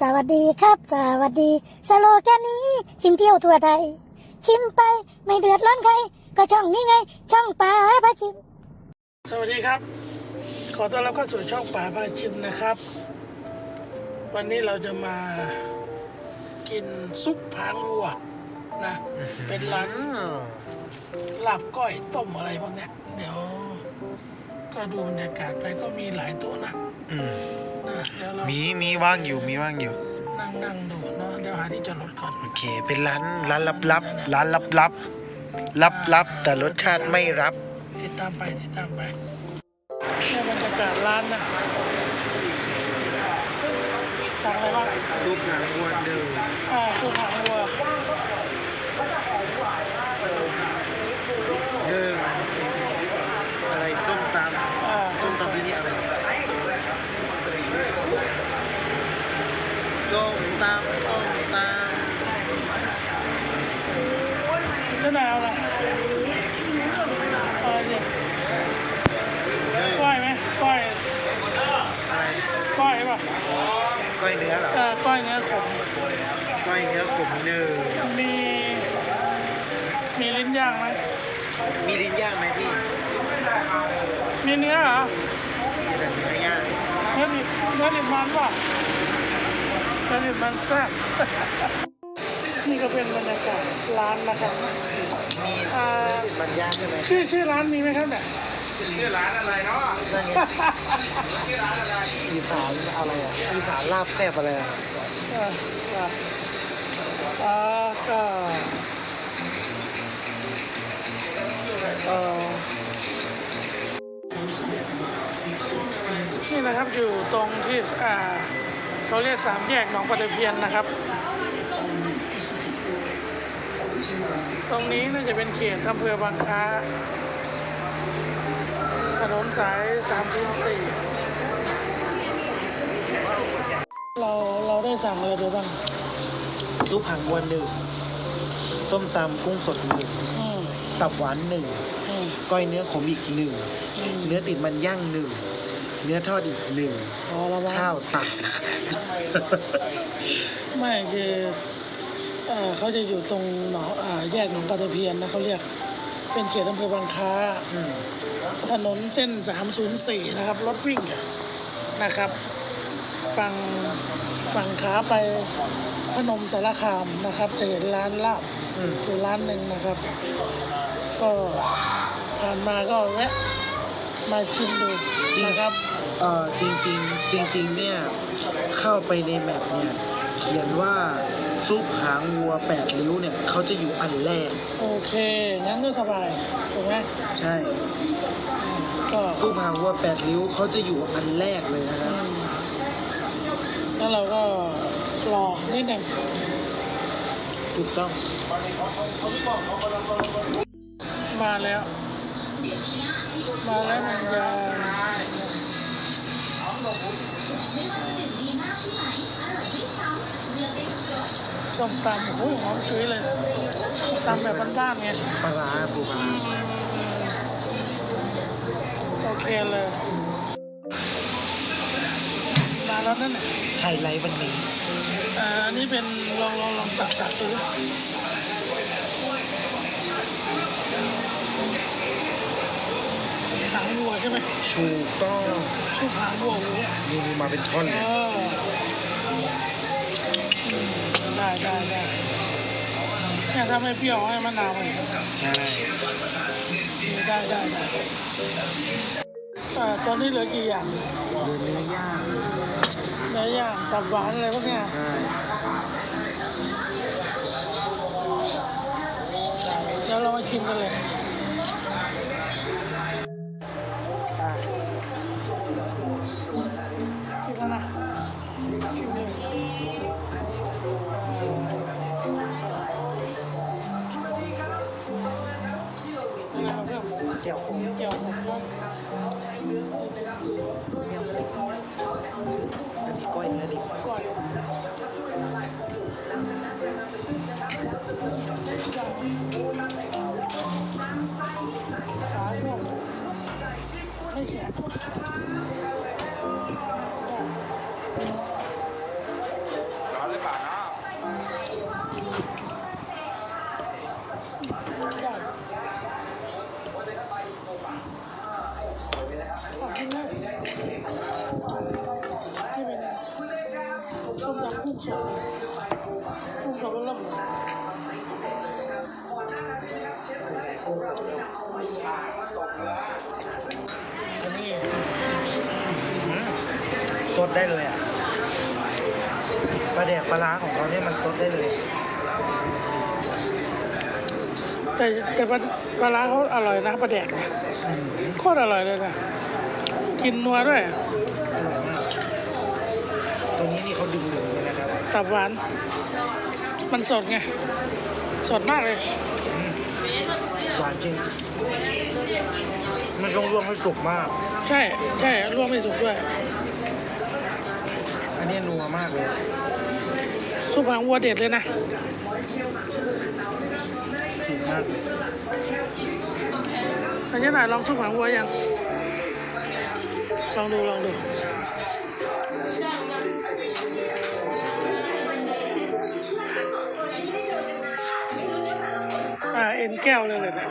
สวัสดีครับ สวัสดี สโลแกนนี้คิมเที่ยวทั่วไทยคิมไปไม่เดือดร้อนใคร ก็ช่องนี้ไง ช่องป่าพระชิม สวัสดีครับ ขอต้อนรับเข้าสู่ช่องป่าพาชิมนะครับ วันนี้เราจะมากินซุปผางวัวนะ เป็นร้านลาบก้อยต้มอะไรพวกเนี้ยเดี๋ยว ก็ดูบรรยากาศไปก็มีหลายโต๊ะนะอืม นะเดี๋ยวเรามีมีว่างอยู่มีว่างอยู่ นั่งนั่งดูเนาะเดี๋ยวหาที่จอดรถก่อนโอเค เป็นร้านร้านลับลับๆร้านลับลับลับลับๆแต่รสชาติไม่รับ ติดตามไปติดตามไปเนี่ยบรรยากาศร้านนะสั่งอะไรบ้างซุปหางวัวเดิมอ่าซุปหางวัว หนึ่งอะไรส้มต อ่าำส้มตำที่นี่อะไรส้มตำส้มต แล้วไหนเอาอะไรเอาอะไรดิำหนึ่ง ก้อยไหมก้อย อะไร ก้อยป่ะ ก้อยเนื้อเหรอ เออก้อยเนื้อขม ก้ อยเนื้อขมหนึ่งมี มีลิ้นย่างไหมมีลิ้นย่างไหมพี่มีเนื้อเหรอมีแต่เนื้อย่างเนื้อดิบเนื้อดิบมันป่ะเนื้อดิบมันแซ่บนี่ก็เป็นบรรยากาศร้านนะครับมีอ่ามันย่างใช่ไหมชื่อชื่อร้านมีไหมครับเนี่ยนั่นไงอีสานอะไรอะอีสานลาบแซ่บอะไรอะเอออะอ่า ก็นี่นะครับอยู่ตรงที่อ่าเขาเรียกสามแยกหนองปลาตะเพียนนะครับ ตรงนี้น่าจะเป็นเขตอำเภอบางค้าถนนสายสามพิสี่เราเราได้สั่งอะไรไปบ้าง ซุปหางวัวหนึ่งส้มตำกุ้งสดหนึ่งอืมตับหวานหนึ่งอืมก้อยเนื้อขมอีกหนึ่งอืมเนื้อติดมันย่างหนึ่งเนื้อทอดอีกหนึ่งพอแล้วมั้งข้าวสามไม่คือเอ่อเขาจะอยู่ตรงหนองอ่าแยกหนองปลาตะเพียนนะเขาเรียก เป็นเขตอำเภอบางคล้า อืมถนนเส้น 304 นะครับ รถวิ่งอะนะครับ ฝั่งฝั่งขาไป พนมสารคามนะครับ จะเห็นร้านลาบอืมอยู่ร้านหนึ่งนะครับ ก็ผ่านมาก็แวะมาชิมดูนะครับเอ่อจริงจริงๆจริงๆเนี่ยเข้าไปในแมปเนี่ยเขียนว่าซุปหางวัวแปดริ้วเนี่ยเขาจะอยู่อันแรก โอเค งั้นก็สบายถูกไหมใช่ก็ซุปหางวัวแปดริ้วเขาจะอยู่อันแรกเลยนะคอืรับมแล้วเราก็ รอนิดหนึ่งถูกต้อง มาแล้ว มาแล้วหนึ่งอย่างส้มตำโอ้โหหอมฉุยเลยส้มตำแบบบ้านๆไงปลาร้าปูปลาร้าโอเคเลย มาแล้วนั่นน่ะไฮไลท์วันนี้ อันนี้เป็นลองลองลองตักตักดูหางวัวใช่ไหมถูกต้องชื่อหางวัววัวนี่มีมาเป็นท่อนเอเลยออืมได้ได้ได้เนี่ยถ้าไม่เปรี้ยวให้มะนาวอีกใช่ได้ได้ได้อ่าตอนนี้เหลือกี่อย่างเรือเนื้อย่าง เนื้อย่างตับหวานอะไรพวกเนี้ยใช่เดี๋ยวเรามาชิมกันเลย นนี้สดได้เลยอะปลาแดกปลาร้าของเขาเนี่ยมันสดได้เลย แต่แต่ปลาปลาร้าเขาอร่อยนะปลาแดกเนี่ยอืมโคตรอร่อยเลยนะกินนัวด้วยอร่อยมากตรงนี้นี่เขาดึงดึงเลยนะครับ ตับหวาน มันสดไง สดมากเลยอืม หวานจริง มันต้องลวกให้สุกมาก ใช่ใช่ลวกไม่สุกด้วย อันนี้นัวมากเลย ซุปหางวัวเด็ดเลยนะถูกมากเลยอันนี้หน่อยลองซุปหางวัวยัง ลองดูลองดู เอ็นแก้วเลยเลยนะ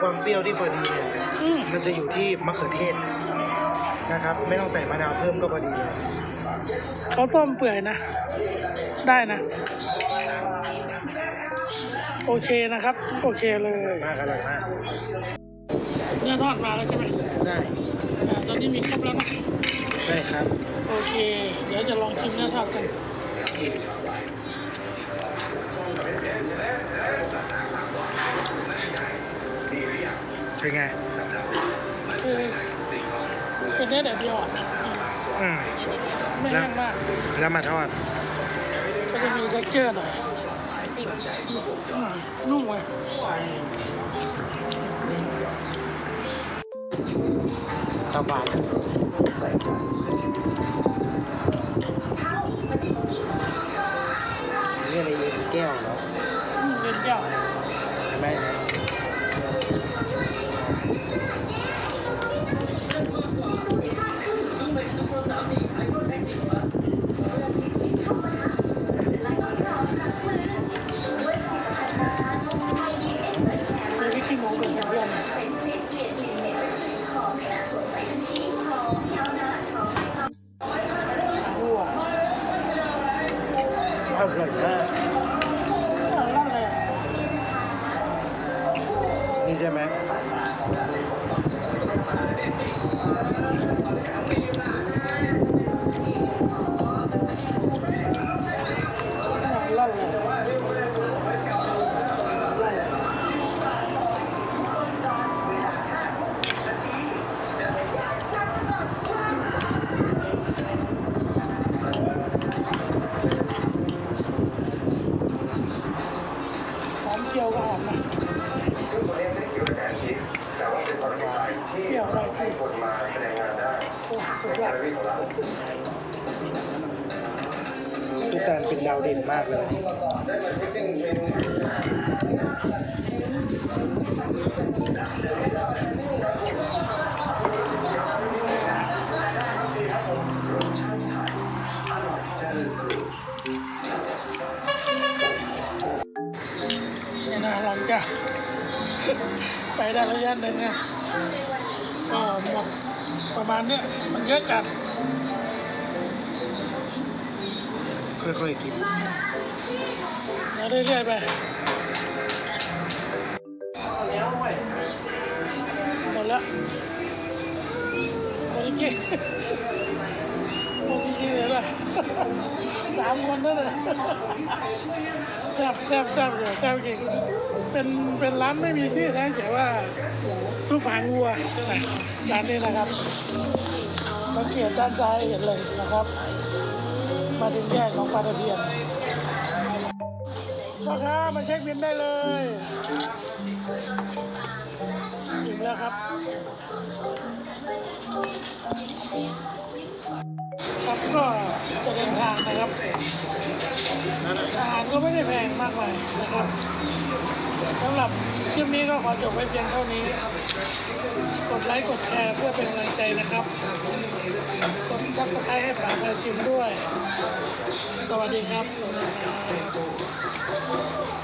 ความเปรี้ยวที่พอดีเนี่ยอืมมันจะอยู่ที่มะเขือเทศนะครับ ไม่ต้องใส่มะนาวเพิ่มก็พอดีเลย เขาต้มเปื่อยนะ ได้นะ โอเคนะครับ โอเคเลยมากอร่อยมากเนื้อทอดมาแล้วใช่ไหมใช่อ่าตอนนี้มีครบแล้วนะใช่ครับ โอเค เดี๋ยวจะลองชิมเนื้อทอดกัน เป็นไง คือเป็นเนื้อแดดเดียวอะอืมไม่แห้งมากแล้วมาทอดก็จะมีเท็กเจอร์หน่อยอ่านุ่มเลยตาบานนี่ นี่ใทุกการเป็นดาวเด่นมากเลยนี่นะหลังจากไปได้ระยะหนึ่งนะก็หมดประมาณเนี้ยมันเยอะจัด ค่อยๆกินเดี๋ยวเรื่อยๆไปหมดแล้วโมดิกี้โมดิกี้เลยละสามคนนั่นเลยแซ่บแซ่บแซ่บเดี๋ยวแซ่บจริงเป็นเป็นร้านไม่มีที่อนะแต่ว่าซุปหางวัวร้านนี้นะครับสังเกตด้านซ้ายเห็นเลยนะครับ มาถึงแยกของปลาตะเพียนพ่อค้ามาเช็คบินได้เลยถึงแล้วครับ ครับก็จะเดินทางนะครับ อาหารก็ไม่ได้แพงมากมายนะครับ สำหรับคลิปนี้ก็ขอจบไว้เพียงเท่านี้ กดไลค์กดแชร์เพื่อเป็นกำลังใจนะครับ กดซับสไครต์ให้ฝากมาชิมด้วย สวัสดีครับ สวัสดีครับ